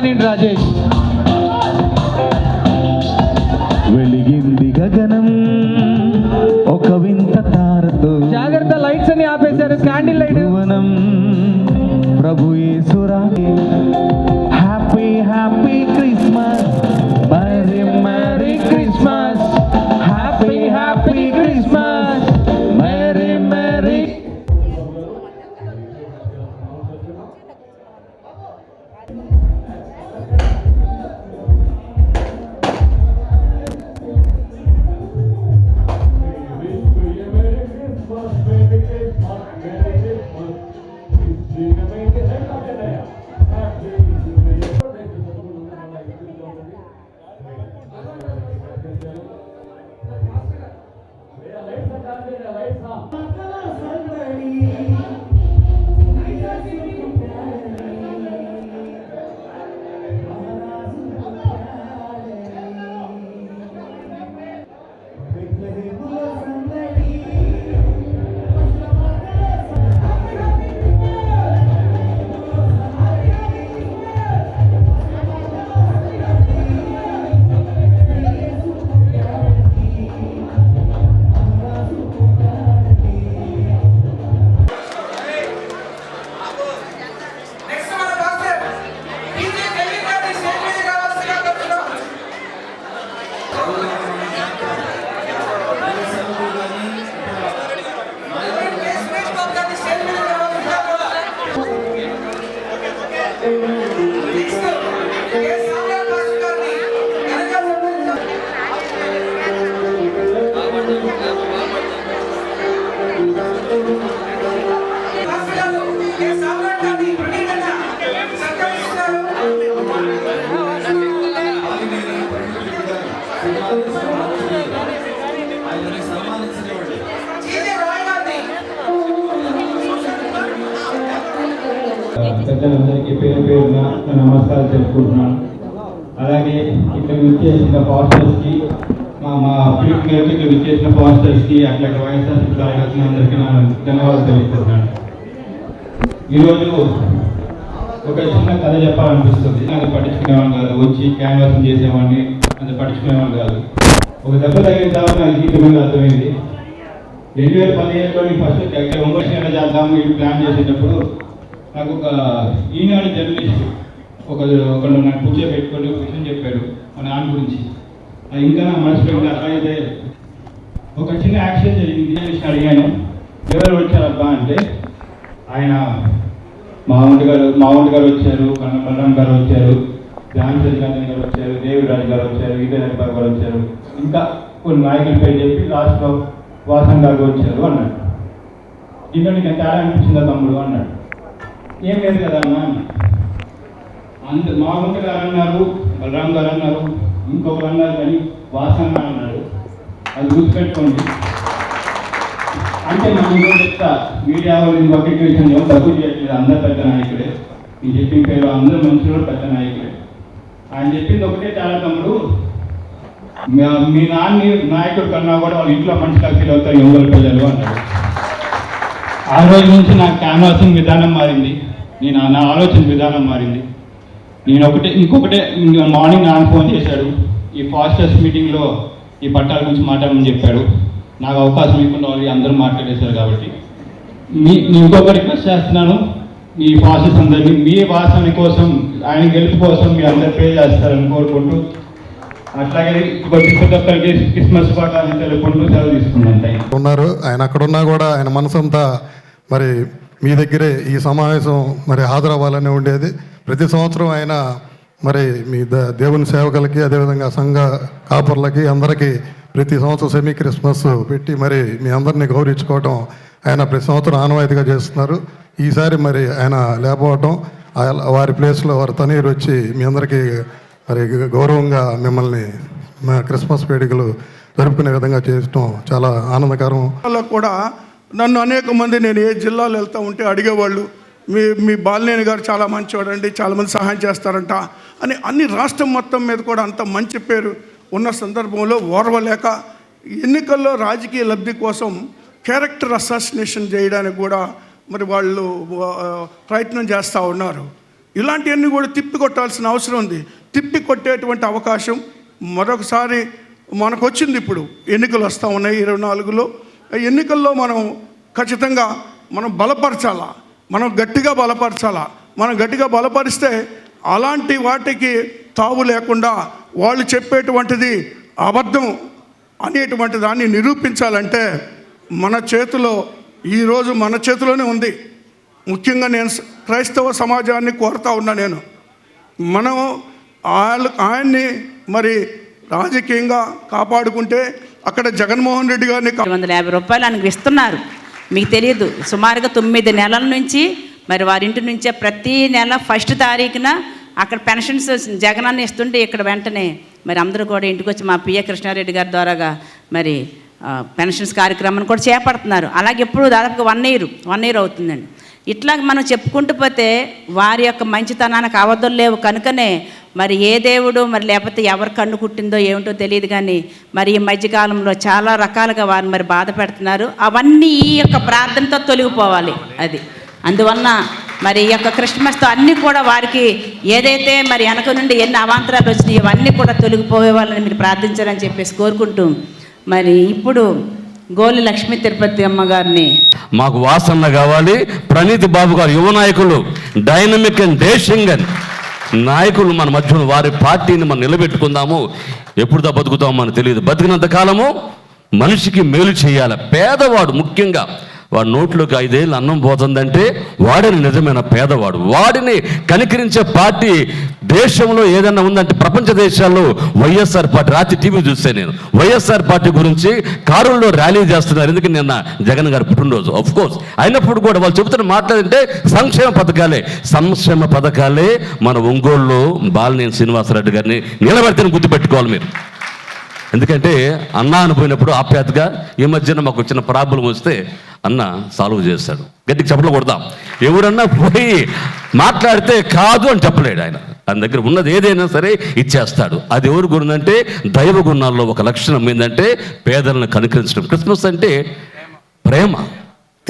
కానివ్వండి రాజేష్. వెలిగింది గగనం ఒక వింత తారతో. జాగ్రత్త లైట్స్ అని ఆపేశారు క్యాండిల్ లైట్ భువనం ప్రభు యేసురాగే పెద్దలందరికీ పేరు పేరున నా నమస్కారాలు తెలుపుకుంటున్నాను అలాగే ఇక్కడ విచ్చేసిన పాస్టర్స్కి మా మా ఫిలిప్ మేరకు ఇక్కడ విచ్చేసిన పాస్టర్స్కి అట్లాగే వైఎస్ఆర్సీ కార్యకర్తలు అందరికీ నా ధన్యవాదాలు తెలుపుతున్నాను ఈరోజు ఒక చిన్న కథ చెప్పాలనిపిస్తుంది. అది పట్టించుకునేవాడిని కాదు. వచ్చి క్యాన్వాస్ చేసేవాడిని అది పట్టించుకునేవాడిని కాదు. ఒక దెబ్బ తగిన తర్వాత నాకు జీవితం మీద అర్థమైంది. రెండు వేల పదిహేనులో ఫస్ట్ విమర్శన చేద్దాము ఇది ప్లాన్ చేసేటప్పుడు నాకు ఒక ఈనాడు జర్నలిస్ట్ ఒక ఒకళ్ళు నాకు కూర్చోబెట్టుకొని ఒక విషయం చెప్పాడు మా నాన్న గురించి. అది ఇంకా నా మనసులో ఇంకా అట్లయితే ఒక చిన్న యాక్షన్ జరిగింది. ఆ విషయం అడిగాను. ఎవరు వచ్చారబ్బా అంటే ఆయన మామూలు గారు మామూలు గారు వచ్చారు కన్న బలరాం గారు వచ్చారు ధ్యాన్ గారు వచ్చారు దేవిరాజు గారు వచ్చారు విజయనగర్ గారు వచ్చారు. ఇంకా కొన్ని నాయకుల పేరు చెప్పి లాస్ట్లో వాసన్ గారు వచ్చారు అన్నాడు. దీంట్లో నీకు తేడా అనిపించిందా తమ్ముడు అన్నాడు. ఏం లేదు కదా అన్న అంత మా మామూలు గారు అన్నారు బలరాం గారు అన్నారు ఇంకొకరు అన్నారు కానీ వాసన అన్నారు. అది గుర్తుపెట్టుకోండి. అంటే మనం ఇంకో చెప్తా మీడియా వాళ్ళు ఒకటి విషయం ఎవరు చేయట్లేదు అందరు పెద్ద నాయకుడే నేను చెప్పిన పేరు అందరూ మనుషులు పెద్ద నాయకుడే ఆయన చెప్పింది ఒకటే చాలా తమ్ముడు. మీ- నాన్న నాయకుడు కన్నా కూడా వాళ్ళ ఇంట్లో మనుషులకు ఫీల్ అవుతారు యువకుల పిల్లలు అన్నారు ఆ రోజు నుంచి నా క్యాన్వాసింగ్ విధానం మారింది. నేను నా- నా ఆలోచన విధానం మారింది. నేను ఒకటే ఇంకొకటే మార్నింగ్ నాకు ఫోన్ చేశాడు. ఈ ఫాస్టర్స్ మీటింగ్లో ఈ పట్టాల గురించి మాట్లాడమని చెప్పాడు. నాకు అవకాశం ఇవ్వకుండా వాళ్ళు అందరూ మాట్లాడేశారు కాబట్టి. మీ ఇంకొక రిక్వెస్ట్ చేస్తున్నాను. మీ ఫాస్టర్స్ అందరినీ మీ వాసన కోసం ఆయన గెలుపు కోసం మీ అందరు పే చేస్తారని కోరుకుంటూ అట్లాగే ప్రతి ఒక్కరికి క్రిస్మస్ శుభాకాంక్షలు తెలుపుకుంటూ సెలవు తీసుకున్నాను. ఉన్నారు. ఆయన అక్కడున్నా కూడా ఆయన మనసంతా మరి మీ దగ్గరే ఈ సమావేశం మరి హాజరవ్వాలని ఉండేది. ప్రతి సంవత్సరం ఆయన మరి మీ ద దేవుని సేవకులకి అదేవిధంగా సంఘ కాపర్లకి అందరికీ ప్రతి సంవత్సరం సెమీ క్రిస్మస్ పెట్టి మరి మీ అందరినీ గౌరవించుకోవటం ఆయన ప్రతి సంవత్సరం ఆనవాయితీగా చేస్తున్నారు. ఈసారి మరి ఆయన లేకపోవటం వారి ప్లేస్లో వారి తనీరు వచ్చి మీ అందరికీ మరి గౌరవంగా మిమ్మల్ని మా క్రిస్మస్ వేడుకలు జరుపుకునే విధంగా చేయటం చాలా ఆనందకరం. కూడా నన్ను అనేక మంది నేను ఏ జిల్లాలో వెళ్తూ ఉంటే అడిగేవాళ్ళు మీ మీ బాలినేని గారు చాలా మంచివాడండి చాలామంది సహాయం చేస్తారంట అని అన్ని రాష్ట్రం మొత్తం మీద కూడా అంత మంచి పేరు ఉన్న సందర్భంలో ఓర్వలేక ఎన్నికల్లో రాజకీయ లబ్ధి కోసం క్యారెక్టర్ అసాసినేషన్ చేయడానికి కూడా మరి వాళ్ళు ప్రయత్నం చేస్తూ ఉన్నారు. ఇలాంటివన్నీ కూడా తిప్పి కొట్టాల్సిన అవసరం ఉంది. తిప్పి కొట్టేటువంటి అవకాశం మరొకసారి మనకు వచ్చింది ఇప్పుడు. ఎన్నికలు వస్తూ ఉన్నాయి ఇరవై నాలుగులో. ఎన్నికల్లో మనం ఖచ్చితంగా మనం బలపరచాలా? మనం గట్టిగా బలపరచాలా? మనం గట్టిగా బలపరిస్తే అలాంటి వాటికి తావు లేకుండా వాళ్ళు చెప్పేటువంటిది అబద్ధం అనేటువంటి దాన్ని నిరూపించాలంటే మన చేతిలో ఈరోజు మన చేతిలోనే ఉంది. ముఖ్యంగా నేను క్రైస్తవ సమాజాన్ని కోరుతా ఉన్నా నేను. మనం ఆయన ఆయన్ని మరి రాజకీయంగా కాపాడుకుంటే అక్కడ జగన్మోహన్ రెడ్డి గారిని వందల యాభై రూపాయలు ఆయనకు ఇస్తున్నారు. మీకు తెలియదు. సుమారుగా తొమ్మిది నెలల నుంచి మరి వారింటి నుంచే ప్రతి నెల ఫస్ట్ తారీఖున అక్కడ పెన్షన్స్ జగనాన్ని ఇస్తుంటే ఇక్కడ వెంటనే మరి అందరూ కూడా ఇంటికి వచ్చి మా పిఏ కృష్ణారెడ్డి గారి ద్వారాగా మరి పెన్షన్స్ కార్యక్రమాన్ని కూడా చేపడుతున్నారు. అలాగే ఎప్పుడు దాదాపుగా వన్ ఇయర్ వన్ ఇయర్ అవుతుందండి. ఇట్లా మనం చెప్పుకుంటూ పోతే వారి యొక్క మంచితనానికి అవధులు లేవు. కనుకనే మరి ఏ దేవుడు మరి లేకపోతే ఎవరి కన్ను కుట్టిందో ఏమిటో తెలియదు కానీ మరి ఈ మధ్యకాలంలో చాలా రకాలుగా వారిని మరి బాధ పెడుతున్నారు. అవన్నీ ఈ యొక్క ప్రార్థనతో తొలగిపోవాలి అది. అందువలన మరి ఈ యొక్క క్రిస్మస్తో అన్నీ కూడా వారికి ఏదైతే మరి వెనక నుండి ఎన్ని అవాంతరాలు వచ్చినాయి అవన్నీ కూడా తొలగిపోయేవాళ్ళని మీరు ప్రార్థించాలని చెప్పేసి కోరుకుంటూ మరి ఇప్పుడు గోలి లక్ష్మీ తిరుపతి అమ్మ గారిని మాకు వాసన కావాలి. ప్రణీత్ బాబు గారు యువ నాయకులు డైనమిక్ అండ్ డేషింగ్ అండ్ నాయకులు మన మధ్యలో వారి పార్టీని మనం నిలబెట్టుకుందాము. ఎప్పుడుదా బతుకుతామో మనకు తెలియదు. బతికినంత కాలము మనిషికి మేలు చేయాలి. పేదవాడు ముఖ్యంగా వాడు నోట్లోకి ఐదేళ్ళు అన్నం పోతుందంటే వాడిని నిజమైన పేదవాడు. వాడిని కనికరించే పార్టీ దేశంలో ఏదైనా ఉందంటే ప్రపంచ దేశాల్లో వైఎస్ఆర్ పార్టీ. రాత్రి టీవీ చూస్తే నేను. వైఎస్ఆర్ పార్టీ గురించి కారుల్లో ర్యాలీ చేస్తున్నారు. ఎందుకు నిన్న జగన్ గారి పుట్టినరోజు? ఆఫ్ కోర్స్ అయినప్పుడు కూడా వాళ్ళు చెబుతున్న మాట్లాడంటే సంక్షేమ పథకాలే. సంక్షేమ పథకాలే మన ఒంగోలులో బాలినేని శ్రీనివాసరెడ్డి గారిని నిలబెడితే గుర్తుపెట్టుకోవాలి మీరు. ఎందుకంటే అన్నా అనిపోయినప్పుడు ఆప్యాతగా ఈ మధ్యన మాకు వచ్చిన ప్రాబ్లం వస్తే అన్న సాల్వ్ చేస్తాడు. గట్టికి చెప్పలు కొడదాం. ఎవరన్నా పోయి మాట్లాడితే కాదు అని చెప్పలేడు ఆయన. ఆయన దగ్గర ఉన్నది ఏదైనా సరే ఇచ్చేస్తాడు. అది ఎవరి గుణంటే దైవ గుణాల్లో ఒక లక్షణం ఏంటంటే పేదలను కనుకరించడం. క్రిస్మస్ అంటే ప్రేమ.